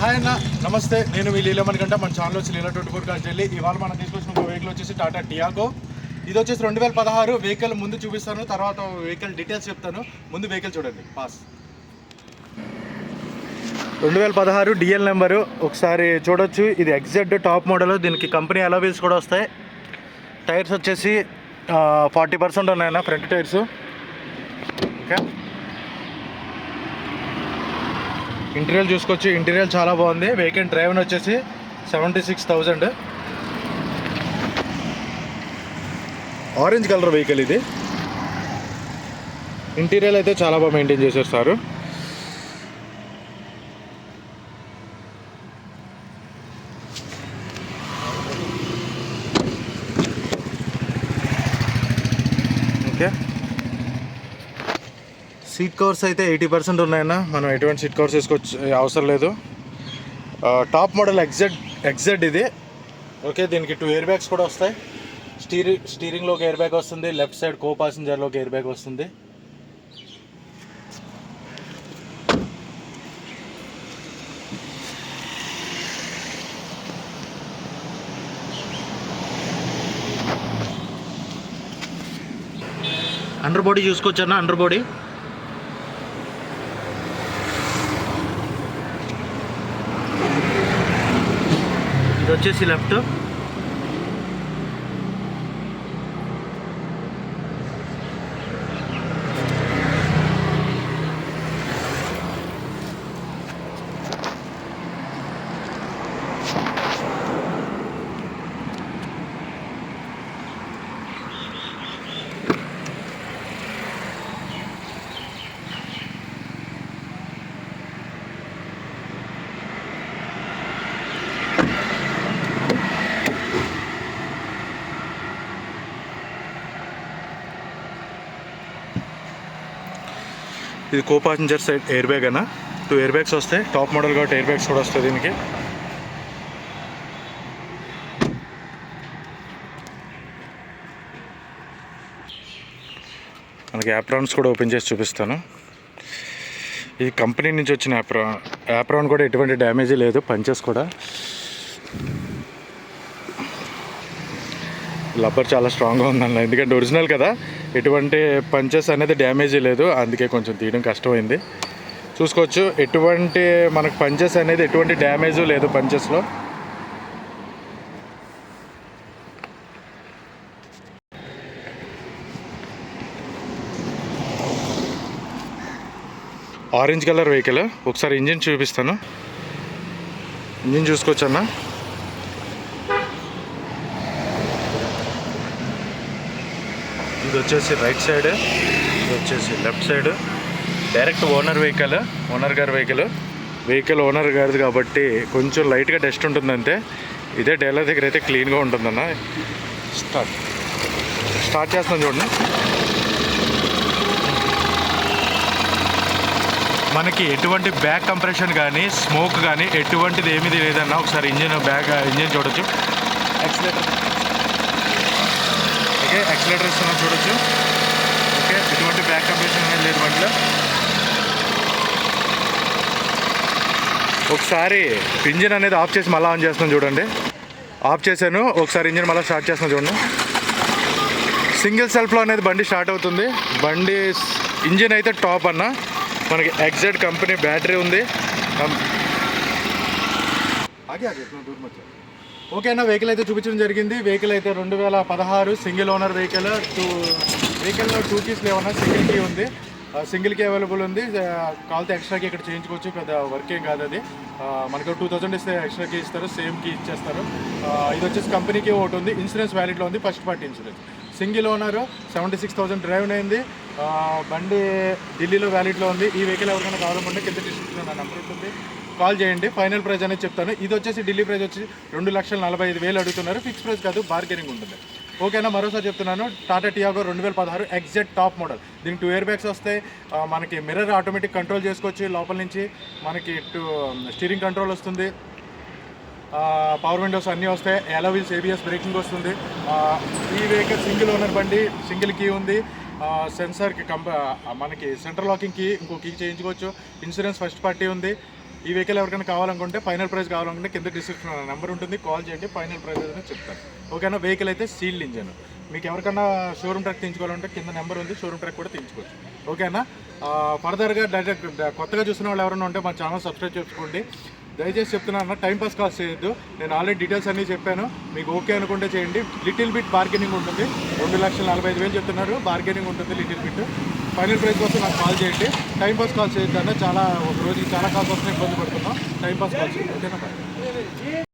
Hi అన్న. నమస్తే. నేను మీ లీలమణి గంట. మన ఛానల్ వచ్చి Leela twenty four cast Delhi ఇవాళ మనం తీసుకొచ్చిన ఒక వెహికల్ వచ్చేసి టాటా టియాగో ఇది వచ్చేసి రెండు వేల పదహారు. వెహికల్ ముందు చూపిస్తాను. తర్వాత వెహికల్ డీటెయిల్స్ చెప్తాను. ముందు వెహికల్ చూడండి. పాస్ రెండు వేల పదహారు డిఎల్ నెంబరు ఒకసారి చూడొచ్చు. ఇది ఎగ్జాక్ట్ టాప్ మోడల్ దీనికి కంపెనీ అలవీల్స్ కూడా వస్తాయి. టైర్స్ వచ్చేసి ఫార్టీ పర్సెంట్ ఉన్నాయన్న. ఫ్రంట్ టైర్స్ ఓకే ఇంటీరియర్ చూసుకోవచ్చు. ఇంటీరియర్ చాలా బాగుంది. వెహికల్ డ్రైవర్ వచ్చేసి seventy six thousand orange colour vehicle ఇది. ఇంటీరియర్ అయితే చాలా బాగా మెయింటైన్ చేశారు సారు. ఓకే సీట్ కవర్స్ అయితే ఎయిటీ పర్సెంట్ ఉన్నాయన్న. మనం ఎటువంటి సీట్ కవర్స్ వేసుకోవచ్చు అవసరం లేదు. టాప్ మోడల్ ఎగ్జెడ్ ఎగ్జెడ్ ఇది. ఓకే దీనికి టూ ఎయిర్ బ్యాగ్స్ కూడా వస్తాయి. స్టీరింగ్ స్టీరింగ్లోకి ఎయిర్ బ్యాగ్ వస్తుంది లెఫ్ట్ సైడ్ కో ప్యాసింజర్లోకి ఎయిర్ బ్యాగ్ వస్తుంది. అండర్ బాడీ చూసుకోవచ్చు అన్న అండర్ బాడీ ఇది వచ్చేసి లెఫ్ట్ ఇది co passenger side air bag అన్న. టూ ఎయిర్ బ్యాగ్స్ వస్తాయి. టాప్ మోడల్ కాబట్టి ఎయిర్ బ్యాగ్స్ కూడా వస్తాయి దీనికి. మనకి యాప్రాన్స్ కూడా ఓపెన్ చేసి చూపిస్తాను. ఈ కంపెనీ నుంచి వచ్చిన యాప్రాన్ యాప్రాన్ కూడా ఎటువంటి డ్యామేజ్ లేదు. పంచెస్ కూడా. లబ్బర్ చాలా స్ట్రాంగ్గా ఉందన్న. ఎందుకంటే ఒరిజినల్ కదా. ఎటువంటి పంచెస్ అనేది డ్యామేజ్ లేదు. అందుకే కొంచెం తీయడం కష్టమైంది. చూసుకోవచ్చు ఎటువంటి మనకు పంచెస్ అనేది ఎటువంటి డ్యామేజ్ లేదు పంచెస్లో ఆరెంజ్ కలర్ వెహికల్ ఒకసారి ఇంజిన్ చూపిస్తాను. ఇంజిన్ చూసుకోవచ్చు ఇది వచ్చేసి రైట్ సైడ్ ఇది వచ్చేసి left side. Direct owner vehicle owner గారి వెహికల్. వెహికల్ ఓనర్ గారిది కాబట్టి కొంచెం లైట్గా డస్ట్ ఉంటుంది అంతే ఇదే డైలర్ దగ్గర అయితే క్లీన్గా ఉంటుందన్న. స్టార్ట్. స్టార్ట్ చేస్తాను చూడండి. మనకి ఎటువంటి బ్యాక్ కంప్రెషన్ కానీ స్మోక్ కానీ ఎటువంటిది ఏమీ లేదన్నా ఒకసారి ఇంజిన్ బ్యాక్ ఇంజిన్ చూడొచ్చు. యాక్సిలేటర్ ఓకే యాక్సిలేటర్ ఇస్తున్నా చూడొచ్చు. ఓకే ఎటువంటి బ్యాక్ కంప్రెషన్ అనేది లేదు బండిలో. ఒకసారి ఇంజిన్ అనేది ఆఫ్ చేసి మళ్ళీ ఆన్ చేస్తున్నాం చూడండి. ఆఫ్ చేశాను ఒకసారి ఇంజిన్ మళ్ళీ స్టార్ట్ చేస్తున్నాం చూడండి. సింగిల్ సెల్ఫ్లో అనేది బండి స్టార్ట్ అవుతుంది. బండి ఇంజిన్ అయితే టాప్ అన్న. మనకి ఎగ్జాక్ట్ కంపెనీ బ్యాటరీ ఉంది. ఓకేనా ఓకే వెహికల్ అయితే చూపించడం జరిగింది. వెహికల్ అయితే రెండు వేల పదహారు సింగిల్ ఓనర్ వెహికల్ టూ వెహికల్లో టూ కీస్ లేవన్నా సింగిల్ కీ ఉంది. సింగిల్కి అవైలబుల్ ఉంది. కావాలితే ఎక్స్ట్రాకి ఇక్కడ చేయించుకోవచ్చు. పెద్ద వర్క్ ఏం కాదు అది. మనకు టూ థౌసండ్ ఇస్తే ఎక్స్ట్రా కీ ఇస్తారు సేమ్ కీ ఇచ్చేస్తారు. ఇది వచ్చేసి కంపెనీకి ఒకటి ఉంది. ఇన్సూరెన్స్ వ్యాలిడ్లో ఉంది first party insurance single owner seventy six thousand drive అయింది బండి ఢిల్లీలో వ్యాలిడ్లో ఉంది. ఈ వెహికల్ ఎవరికైనా కావాలనుకుంటే కింద డిస్క్రిప్షన్లో నా నెంబర్ ఉంటుంది. కాల్ చేయండి. ఫైనల్ ప్రైస్ అనేది చెప్తాను. ఇది వచ్చేసి ఢిల్లీ ప్రైస్ వచ్చి రెండు లక్షల నలభై ఐదు వేలు అడుగుతున్నారు. ఫిక్స్ ప్రైస్ కాదు బార్గెనింగ్ ఉంటుంది. ఓకేనా మరోసారి చెప్తున్నాను. టాటా టియాగో రెండు వేల పదహారు ఎగ్జాక్ట్ టాప్ మోడల్. దీనికి టూ ఇయర్ బ్యాగ్స్ వస్తాయి. మనకి మిర్రర్ ఆటోమేటిక్ కంట్రోల్ చేసుకోవచ్చు. లోపల నుంచి మనకి టూ స్టీరింగ్ కంట్రోల్ వస్తుంది. పవర్ విండోస్ అన్నీ వస్తాయి. ఎలవీల్స్ ఏబిఎస్ బ్రేకింగ్ వస్తుంది. ఈ వెహికల్ సింగిల్ ఓనర్ బండి సింగిల్ కీ ఉంది. సెన్సార్కి కంప మనకి సెంట్రల్ లాకింగ్ కీ ఇంకో కీ చేయించుకోవచ్చు. ఇన్సూరెన్స్ ఫస్ట్ పార్టీ ఉంది. ఈ వెహికల్ ఎవరికైనా కావాలనుకుంటే ఫైనల్ ప్రైస్ కావాలనుకుంటే కింద డిస్క్రిప్షన్ నెంబర్ ఉంటుంది. కాల్ చేయండి ఫైనల్ ప్రైస్ ఏదైనా చెప్తాను ఓకేనా వెహికల్ అయితే సీల్డ్ ఇంజన్ మీకు ఎవరికైనా షోరూమ్ ట్రక్ తీయించుకోవాలంటే కింద నెంబర్ ఉంది షోరూమ్ ట్రక్ కూడా తీయించుకోవచ్చు ఓకేనా ఫర్దర్గా డైరెక్ట్ కొత్తగా చూసిన వాళ్ళు ఎవరైనా ఉంటే మా ఛానల్ సబ్స్క్రైబ్ చేసుకోండి. దయచేసి చెప్తున్నాను టైం పాస్ కాల్ చేయొద్దు. నేను ఆల్రెడీ డీటెయిల్స్ అన్నీ చెప్పాను. మీకు ఓకే అనుకుంటే చేయండి. లిటిల్ బిట్ బార్గెనింగ్ ఉంటుంది. రెండు లక్షల నలభై ఐదు వేలు చెప్తున్నారు. బార్గెనింగ్ ఉంటుంది లిటిల్ బిట్ ఫైనల్ ప్రైస్ కోసం నాకు కాల్ చేయండి. టైం పాస్ కాల్ చేయొద్దు అన్న చాలా ఒక రోజుకి చాలా కాల్స్ వస్తున్నాయి ఇబ్బంది పడుతున్నాం. టైం పాస్ కాల్ చేయండి. ఓకేనా?